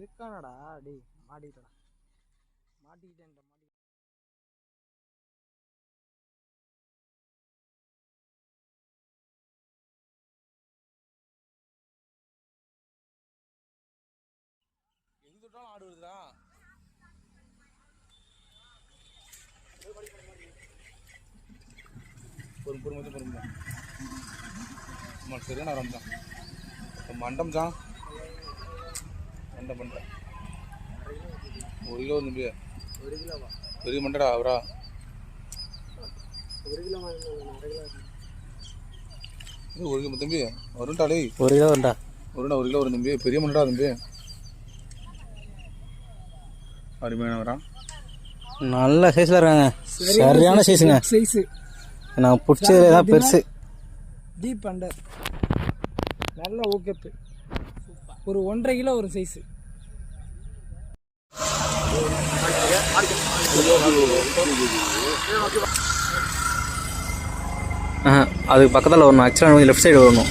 இருக்கானடா டேய் மாட்டிக்கிட்டடா மாட்டிக்கிட்டேன் மாட்டி எங்க தொட்டாலும் ஆடு வருதுடா. பொறுமை பொறுமை பொறுமை அம்மா சரியான ஆரம்பம் மண்டம் தான் மண்டம் மண்டம் ஒரு கிலோ தம்பி ஒரு கிலோவா பெரிய மண்டடா அவரா? ஒரு கிலோ இது ஒரு கிலோ தம்பி வரும்டாலே ஒரு கிலோ உண்டா வரும்டா ஒரு கிலோ வரும் தம்பி. பெரிய மண்டடா தம்பி. அருமையான வரா நல்ல சைஸில் இருக்காங்க. சரியான சைஸுங்க சைஸு நான் பிடிச்சதுல தான் பெருசு. டீப் அண்டர் நல்ல ஊக்கப்பு ஒரு ஒன்றரை கிலோ ஒரு சைஸு அதுக்கு பக்கத்தில் வரணும் ஆக்சுவலாக கொஞ்சம் லெஃப்ட் சைடு வரணும்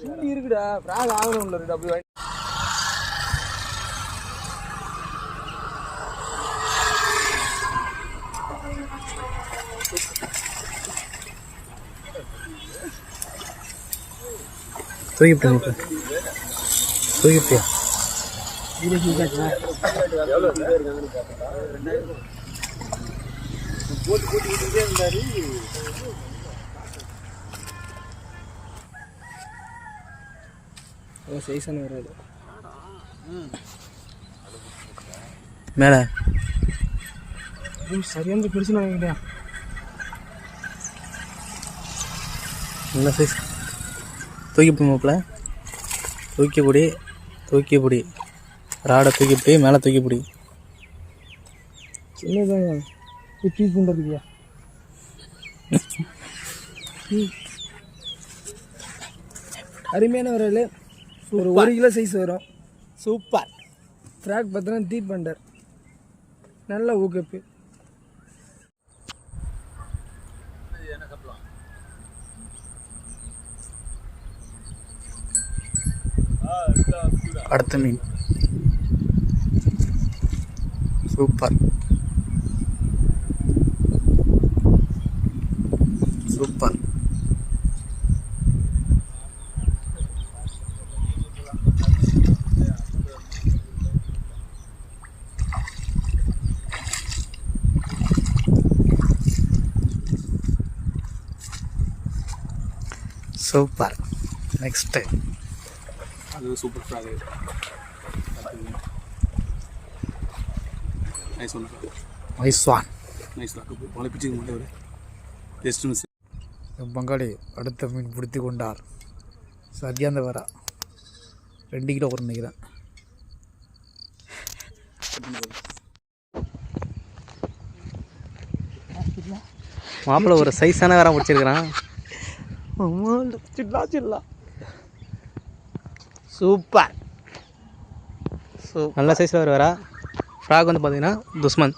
சுண்டி இருக்குடா ஃப்ராக் ஆகணும்ல இருக்குடா அப்படி தூக்கிட்டியா சைஸான வராது மேலே சரியான பெருசு நினைக்கிறேன் நல்ல சைஸ் தூக்கி போமாப்பில் தூக்கி பிடி தூக்கி பிடி ராடை தூக்கி பிடி மேலே தூக்கி பிடி. சின்னதாங்க. பீஸ் பண்ணுறதுக்குயா அருமையான விரல் ஒரு ஒரு கிலோ சைஸ் வரும். சூப்பர். ஃப்ராக் பார்த்தோன்னா தீப் பண்டர். நல்ல ஊக்கப்பு அடுத்த மீன். சூப்பர் சூப்பர் சூப்பர் நெக்ஸ்ட்டு அது சூப்பர் ஃப்ராக் நைஸ் மைஸ்வான் நைஸ் ஃப்ராக் உங்களை பிச்சுக்க முடியும் ஒரு ஜஸ்ட் மிஸ் பங்காளி அடுத்த மீன் பிடித்து கொண்டார் சரியாந்த வரா ரெண்டு கிலோ ஒரு நினைக்கிறேன் மாப்பிள்ளை ஒரு சைஸான வேற முடிச்சிருக்கிறான் சில்லா சில்லா சூப்பர் ஸோ நல்ல சைஸில் வர வரா ஃப்ராக் வந்து பார்த்தீங்கன்னா துஸ்மன்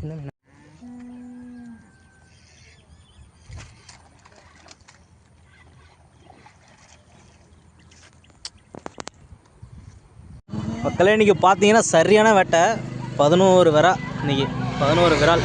சின்ன மக்களே இன்றைக்கி பார்த்தீங்கன்னா சரியான வேட்டை. பதினோரு விரா இன்னைக்கு பதினோரு விரால்.